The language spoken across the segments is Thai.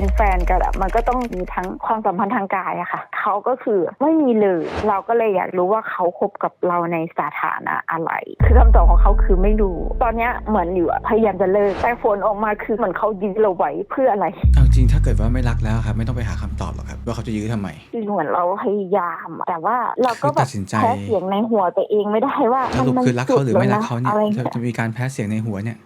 เป็นแฟนกันอะมันก็ต้องมีทั้งความสัมพันธ์ทางกายอะค่ะเขาก็คือไม่มีเลยเราก็เลยอยากรู้ว่าเขาคบกับเราในสถานะอะไร คือคำตอบของเขาคือไม่รู้ ตอนเนี้ยเหมือนอยู่อะพยายามจะเลิกแต่ผลออกมาคือเหมือนเขายื้อเราไว้เพื่ออะไรเอาจริงถ้าเกิดว่าไม่รักแล้วครับไม่ต้องไปหาคำตอบหรอกครับว่าเขาจะยื้อทำไมคือเหมือนเราพยายามอะแต่ว่าเราก็คือแบตับดสินใจแพ้เสียงในหัวตัวเองไม่ได้ว่าสรุปมันคือรักเขาหรือไม่รักเขาสุดเนี่ยแล้วะอะไรจะเงี้ยจะมีการแพ้เสียงในหัวเนี่ย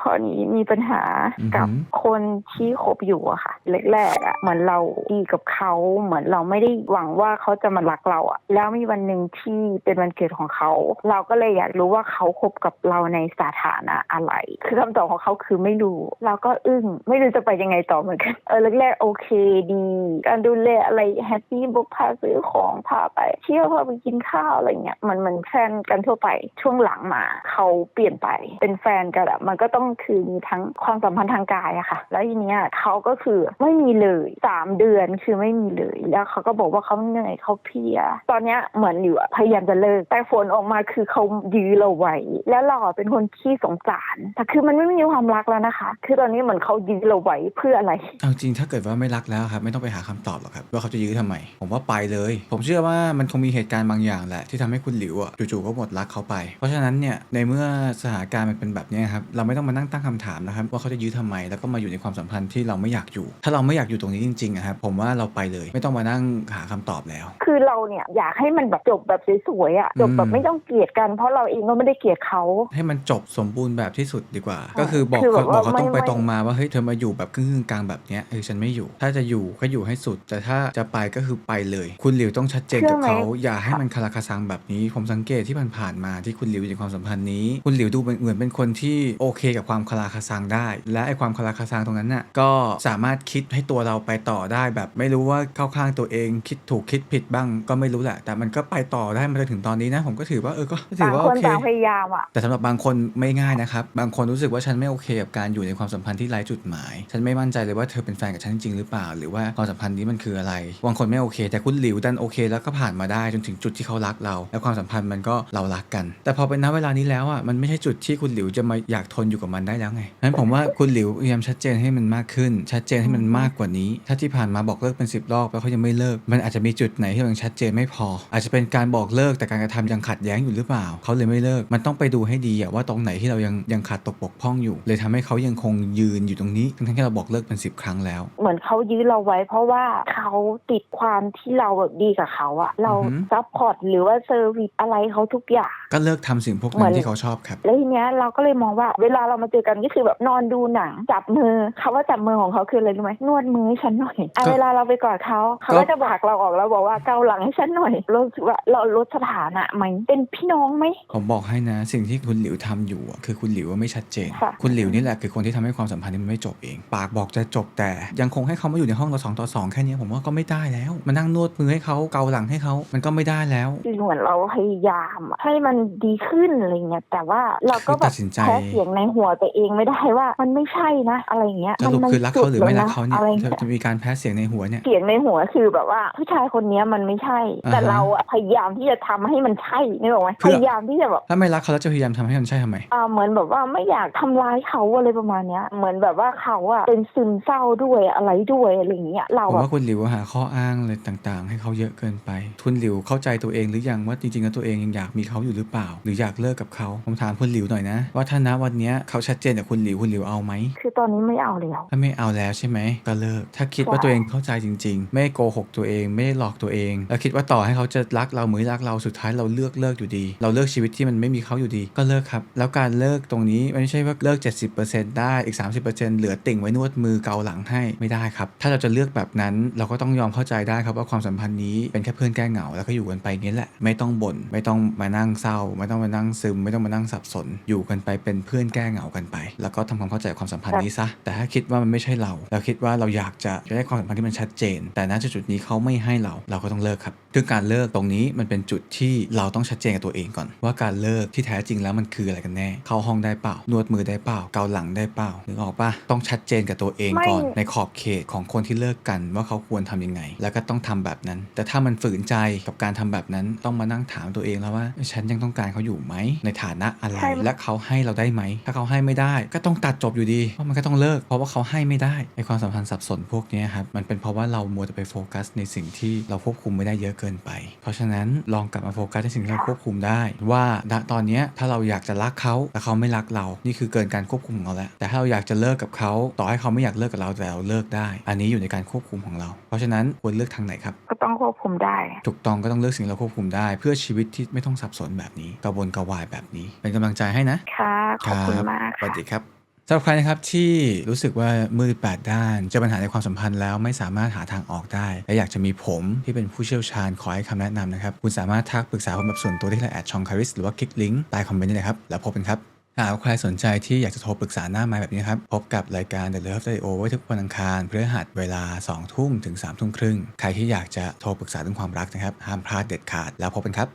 พอนี้มีปัญหาอือหือกับคนที่คบอยู่อะค่ะแรกๆอะเหมือนเราดีกับเขาเหมือนเราไม่ได้หวังว่าเขาจะมารักเราอะแล้วมีวันหนึ่งที่เป็นวันเกิดของเขา เราก็เลยอยากรู้ว่าเขาคบกับเราในสถานะอะไร คือคำตอบของเขาคือไม่รู้ เราก็อึ้งไม่รู้จะไปยังไงต่อเหมือนกันเออแรกๆโอเคดี การดูแลอะไรแฮปปี้บุกพาซื้อของพาไปเที่ยวพาไปกินข้าวอะไรเงี้ยมันเหมันแฟนกันทั่วไปช่วงหลังมาเขาเปลี่ยนไปเป็นแฟนกันอะมันก็ต้องคือมีทั้งความสัมพันธ์ทางกายอะค่ะ แล้วทีเนี้ยเขาก็คือไม่มีเลยสามเดือนคือไม่มีเลย แล้วเขาก็บอกว่าเขาเหนื่อยเขาเพลีย ตอนเนี้ยเหมือนอยู่พยายามจะเลิก แต่ผลออกมาคือเขายื้อเราไว้แล้วเราอเป็นคนขี้สงสารแต่คือมันไม่มีความรักแล้วนะคะ คือตอนนี้เหมือนเขายื้อเราไว้เพื่ออะไรเอาจริงถ้าเกิดว่าไม่รักแล้วครับไม่ต้องไปหาคำตอบหรอกครับว่าเขาจะยื้อทำไม ผมว่าไปเลย ผมเชื่อว่ามันคงมีเหตุการณ์บางอย่างแหละที่ทำให้คุณหลิวอะจู่ๆก็หมดรักเขาไป เพราะฉะนั้นเนี่ยในเมื่อสถานการณ์มันเป็นแบบนี้ครับเราไม่ต้องมานั่งตั้งคำถามนะครับว่าเขาจะยื้อทำไม แล้วก็มาอยู่ในความสัมพันธ์ที่เราไม่อยากอยู่ ถ้าเราไม่อยากอยู่ตรงนี้จริงๆอะครับผมว่าเราไปเลย ไม่ต้องมานั่งหาคำตอบแล้ว คือเราเนี่ยอยากให้มันแบบจบแบบสวยๆอะจบแบบอืมไม่ต้องเกลียดกัน เพราะเราเองก็ไม่ได้เกลียดเขาให้มันจบสมบูรณ์แบบที่สุดดีกว่าใช่ก็คือบอกคือแบเขาบว่าบอกเขาตรงไปไม่ตรงมาว่าเฮ้ยเธอมาอยู่แบบครึ่งๆกลางแบบเนี้ยเออฉันไม่อยู่ ถ้าจะอยู่ก็อยู่ให้สุด แต่ถ้าจะไปก็คือไปเลย คุณหลิวต้องชัดเจนกับเขาอย่าให้มันคาราคาซังแบบนี้ ผมสังเกตที่ผ่านๆมาที่คุณหลิวอยู่ในความสัมพันธ์นี้ คุณหลิวดูเหมือนเป็นคนที่โอเคกับความคาราคาซังได้ และไอ้ความคาราคาซังตรงนั้นน่ะก็สามารถคิดให้ตัวเราไปต่อได้แบบไม่รู้ว่าเข้าข้างตัวเองคิดถูกคิดผิดบ้างก็ไม่รู้แหละ แต่มันก็ไปต่อได้มาจนถึงตอนนี้นะ ผมก็ถือว่าเออก็ถืต่าองว่าคโอนเคต่างพยายามอะแต่สำหรับบางคนไม่ง่ายนะครับ บางคนรู้สึกว่าฉันไม่โอเคกับการอยู่ในความสัมพันธ์ที่ไร้จุดหมาย ฉันไม่มั่นใจเลยว่าเธอเป็นแฟนกับฉันจริงหรือเปล่า หรือว่าความสัมพันธ์นี้มันคืออะไรบางคนไม่โอเค แต่คุณหลิวดันโอเค แล้วก็ผ่านมาได้จนถึงจุดที่เขารักเรา แล้วความสัมพันธ์มันก็เรารักกัน แต่พอเป็นณเวลานี้แล้วอะมันไม่ใช่จุดที่คุณหลิวจะมาอยากทนอยู่กับมันได้แล้วไงงั้นผมว่าคุณหลิวพยายามชัดเจนให้มันมากขึ้น ชัดเจนให้มันมากกว่านี้ ถ้าที่ผ่านมาบอกเลิกเป็นสิบรอบแล้วเขายังไม่เลิก มันอาจจะมีจุดไหนที่มันชัดเจนไม่พอ อาจจะเป็นการบอกเลิกแต่การกระทำยังขัดแย้งอยู่หรือเปล่า เขาเลยไม่เลิก มันต้องไปดูให้ดีอะว่าตรงไหนที่เรายังยังขาดตกบกพร่องอยู่ เลยทำให้เขายังคงยืนอยู่ตรงนี้ ทั้งๆที่เราบอกเลิกเป็นสิบครั้งแล้ว เหมือนเขายื้อเราไว้ เพราะว่าเขาติดความที่เราแบบดีกับเขาอะเราอือหือซัพพอร์ตหรือว่าเซอร์วิสอะไรเขาทุกอย่าง ก็เลิกทำสิ่งพวกเหมืนั้อนนที่เขาชอบครับ แล้วทีเนี้ยเราก็เลยมองว่าเวลาเรามาเจอกันก็คือแบบนอนดูหนังจับมือคำว่าจับมือของเขาคืออะไรรู้ไหมนวดมือให้ฉันหน่อยอะก็เวลาเราไปกอดเขาเขาก็จะผลักเราออกแล้วบอกว่าเกาหลังให้ฉันหน่อยเรารู้สึกว่าเราลดสถานะไหมเป็นพี่น้องไหมผมบอกให้นะ สิ่งที่คุณหลิวทำอยู่อะคือคุณหลิวว่าไม่ชัดเจนค่ะคุณหลิวนี่แหละคือคนที่ทำให้ความสัมพันธ์นี้มันไม่จบเอง ปากบอกจะจบแต่ยังคงให้เขามาอยู่ในห้องเราสองต่อสองแค่นี้ผมว่าก็ไม่ได้แล้วมานั่งนวดมือให้เขาเกาหลังให้เขามันก็ไม่ได้แล้วคือเหมือนเราพยายามอะให้มันดีขึ้นอะไรเงี้ยแต่ว่าเราก็แบตับดสินใจแพ้เสียงในหัวตัวเองไม่ได้ว่ามันไม่ใช่นะอะไรเงี้ยสรุปมันคือรักเขาหรือไม่รักเขาเนี่ยอะไรจะเงี้ยจะมีการแพ้เสียงในหัวเนี่ยเสียงในหัวคือแบบว่าผู้ชายคนเนี้ยมันไม่ใช่ แต่อ่าฮะเราอะพยายามที่จะทำให้มันใช่นี่บอกไหมเพื่พอยายามที่จะแบบถ้าไม่รักเขาแล้วจะพยายามทำให้มันใช่ทำไมอ่าเหมือนแบบว่าไม่อยากทำร้ายเขาอะไรประมาณเนี้ยเหมือนแบบว่าเขาอะเป็นซึมเศร้าด้วยอะไรด้วยอะไรอย่างเงี้ยเราผมอะว่าคุณหลิวหาข้ออ้างอะไรต่างๆ ให้เขาเยอะเกินไปคุณหลิวเข้าใจตัวเองหรือยังว่าจริงๆแล้วตัวเองยังอยากมีเขาอยู่หรือเปล่า หรืออยากเลิกกับเขาผมถามคุณหลิวหน่อยนะ ว่าถ้าณวันเนี้ยเขาชัดเจนกับคุณหลิวคุณหลิวเอาไหมคือตอนนี้ไม่เอาแล้วถ้าไม่เอาแล้วใช่ไหมก็เลิก ถ้าคิดว่าใช่ตัวเองเข้าใจจริง ๆ ไม่โกหกตัวเองไม่ได้หลอกตัวเอง แล้วคิดว่าต่อให้เขาจะรักเราเหมือนรักเราสุดท้ายเราเลือกเลิกอยู่ดี เราเลือกชีวิตที่มันไม่มีเขาอยู่ดี ก็เลิกครับ แล้วการเลิกตรงนี้มันไม่ใช่ว่าเลิก 70%ได้อีก 30%เหลือติ่งไว้นวดมือเกาหลังให้ไม่ได้ครับ ถ้าเราจะเลือกแบบนั้นเราก็ต้องยอมเข้าใจได้ครับว่าความสัมพันธ์นี้เป็นแค่เพื่อนแก้เหงาแล้วก็อยู่กันไปอย่างนี้แหละไม่ต้องบ่นไม่ต้องมานั่งเศร้า ไม่ต้องมานั่งซึม ไม่ต้องมานั่งสับสน อยู่กันไปเป็นเพื่อนแก้เหงากันไป แล้วก็ทำความเข้าใจความสัมพันธ์นี้ซะ แต่ถ้าคิดว่ามันไม่ใช่เรา เราคิดว่าเราอยากจะได้ความสัมพันธ์ที่มันชัดเจน แต่ณจุดๆนี้เขาไม่ให้เรา เราก็ต้องเลิกครับคือการเลิกตรงนี้มันเป็นจุดที่เราต้องชัดเจนกับตัวเองก่อน ว่าการเลิกที่แท้จริงแล้วมันคืออะไรกันแน่ เข้าห้องได้เปล่า นวดมือได้เปล่า เกาหลังได้เปล่านึกออกปะต้องชัดเจนกับตัวเองก่อนไม่ในขอบเขตของคนที่เลิกกันว่าเขาควรทำยังไง แล้วก็ต้องทำแบบนั้น แต่ถ้ามันฝืนใจกับการทำแบบนั้นต้องมานั่งถามตัวเองแล้วว่า ฉันยังต้องการเขาอยู่ไหมในฐานะอะไร และเขาให้เราได้ไหม ถ้าเขาให้ให้ไม่ได้ ก็ต้องตัดจบอยู่ดีเพราะมันก็ต้องเลิก เพราะว่าเขาให้ไม่ได้ในความสัมพันธ์สับสนพวกเนี้ยครับมันเป็นเพราะว่าเรามัวแต่ไปโฟกัสในสิ่งที่เราควบคุมไม่ได้เยอะเกินไป เพราะฉะนั้นลองกลับมาโฟกัสในสิ่งที่เราควบคุมได้ ว่าณตอนเนี้ยถ้าเราอยากจะรักเขาแต่เขาไม่รักเรา นี่คือเกินการควบคุมของเราแล้วแต่ถ้าเราอยากจะเลิกกับเขาต่อให้เขาไม่อยากเลิกกับเราแต่เราเลิกได้ อันนี้อยู่ในการควบคุมของเรา เพราะฉะนั้นควรเลือกทางไหนครับก็ต้องควบคุมได้ ถูกต้องก็ต้องเลือกสิ่งที่เราควบคุมได้ เพื่อชีวิตที่ไม่ต้องสับสนแบบนี้กระวนกระวายแบบนี้ เป็นกำลังใจให้นะค่ะ ขอบคุณมากสวัค่ะสดีครับสำหรับใครนะครับที่รู้สึกว่ามืดแปดด้านเจอปัญหาในความสัมพันธ์แล้วไม่สามารถหาทางออกได้ และอยากจะมีผมที่เป็นผู้เชี่ยวชาญขอให้คำแนะนำนะครับ คุณสามารถทักปรึกษาผมแบบส่วนตัวที่ไลน์แอดชองคาริสหรือว่าคลิกลิงก์ใต้คอมเมนต์ได้เลยครับ แล้วพบกันครับหากใครสนใจที่อยากจะโทรปรึกษาหน้าไม้แบบนี้ครับ พบกับรายการ The Love Radio ไว้ทุกวันอังคารพฤหัสเวลา 2 ทุ่มถึง 3 ทุ่มครึ่ง ใครที่อยากจะโทรปรึกษาเรื่องความรักนะครับ ห้ามพลาดเด็ดขาดแล้วพบกันครับ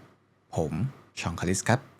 ผมชองคาริสครับ